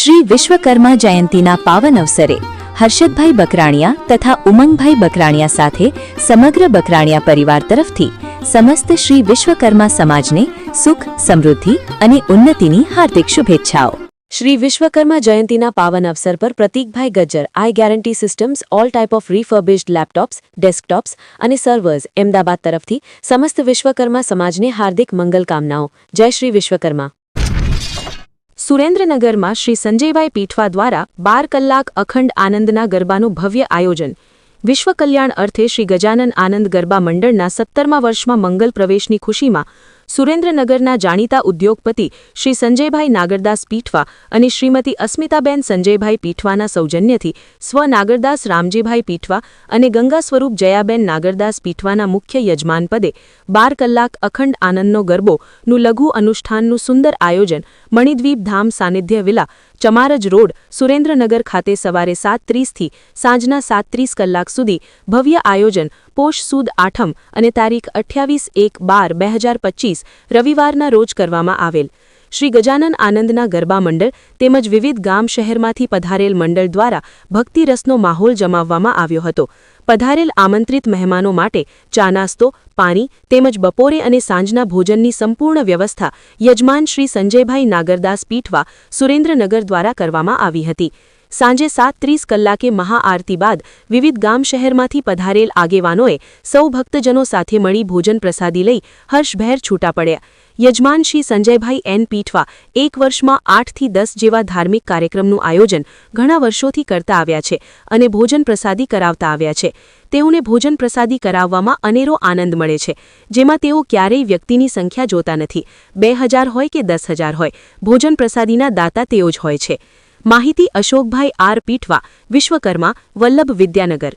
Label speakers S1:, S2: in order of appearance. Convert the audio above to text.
S1: શ્રી વિશ્વકર્મા જયંતીના પાવન અવસરે હર્ષદભાઈ બકરાણિયા તથા ઉમંગભાઈ બકરાણિયા સાથે સમગ્ર બકરાણિયા પરિવાર તરફથી સમસ્ત શ્રી વિશ્વકર્મા સમાજને સુખ, સમૃદ્ધિ અને ઉન્નતિની હાર્દિક શુભેચ્છાઓ. શ્રી વિશ્વકર્મા જયંતીના પાવન અવસર પર Pratikbhai Gajjar, I Guarantee Systems, all type of refurbished laptops, desktops અને સર્વર્સ અમદાવાદ તરફથી સમસ્ત વિશ્વકર્મા સમાજને હાર્દિક મંગલકામનાઓ જય શ્રી વિશ્વકર્મા. સુરેન્દ્રનગરમાં શ્રી સંજયભાઈ પીઠવા દ્વારા બાર કલાક અખંડ આનંદના ગરબાનું ભવ્ય આયોજન. વિશ્વ કલ્યાણ અર્થે શ્રી ગજાનન આનંદ ગરબા મંડળના સત્તરમા વર્ષમાં મંગલ પ્રવેશની ખુશીમાં સુરેન્દ્રનગરના જાણીતા ઉદ્યોગપતિ શ્રી સંજયભાઈ નાગરદાસ પીઠવા અને શ્રીમતી અસ્મિતાબેન સંજયભાઈ પીઠવાના સૌજન્યથી સ્વ નાગરદાસ રામજીભાઈ પીઠવા અને ગંગા સ્વરૂપ જયાબેન નાગરદાસ પીઠવાના મુખ્ય યજમાન પદે બાર કલાક અખંડ આનંદનો ગરબો નું લઘુ અનુષ્ઠાનનું સુંદર આયોજન મણિદ્વીપ ધામ સાનિધ્ય વિલા ચમારજ રોડ સુરેન્દ્રનગર ખાતે સવારે સાત ત્રીસથી સાંજના સાત ત્રીસ કલાક સુધી ભવ્ય આયોજન પોષ સુદ આઠમ અને તારીખ અઠ્યાવીસ એક બાર બે હજાર પચીસ રવિવારના રોજ કરવામાં આવેલ. શ્રી ગજાનન આનંદના ગરબા મંડળ તેમજ વિવિધ ગામ શહેરમાંથી પધારેલ મંડળ દ્વારા ભક્તિરસનો માહોલ જમાવવામાં આવ્યો હતો. પધારેલ આમંત્રિત મહેમાનો માટે ચા નાસ્તો પાણી તેમજ બપોરે અને સાંજના ભોજનની સંપૂર્ણ વ્યવસ્થા યજમાન શ્રી સંજયભાઈ નાગરદાસ પીઠવા સુરેન્દ્રનગર દ્વારા કરવામાં આવી હતી. સાંજે સાત ત્રીસ કલાકે મહાઆરતી બાદ વિવિધ ગામ શહેરમાંથી પધારેલ આગેવાનોએ સૌ ભક્તજનો સાથે મળી ભોજન પ્રસાદી લઈ હર્ષભેર છૂટા પડ્યા. યજમાન શ્રી સંજયભાઈ એન પીઠવા એક વર્ષમાં આઠથી દસ જેવા ધાર્મિક કાર્યક્રમનું આયોજન ઘણા વર્ષોથી કરતા આવ્યા છે અને ભોજન પ્રસાદી કરાવતા આવ્યા છે. તેઓને ભોજન પ્રસાદી કરાવવામાં અનેરો આનંદ મળે છે, જેમાં તેઓ ક્યારેય વ્યક્તિની સંખ્યા જોતા નથી. બે હજાર હોય કે દસ હજાર હોય, ભોજન પ્રસાદીના દાતા તેઓ જ હોય છે. માહિતી અશોકભાઈ આર પીઠવા વિશ્વકર્મા વલ્લભ વિદ્યાનગર.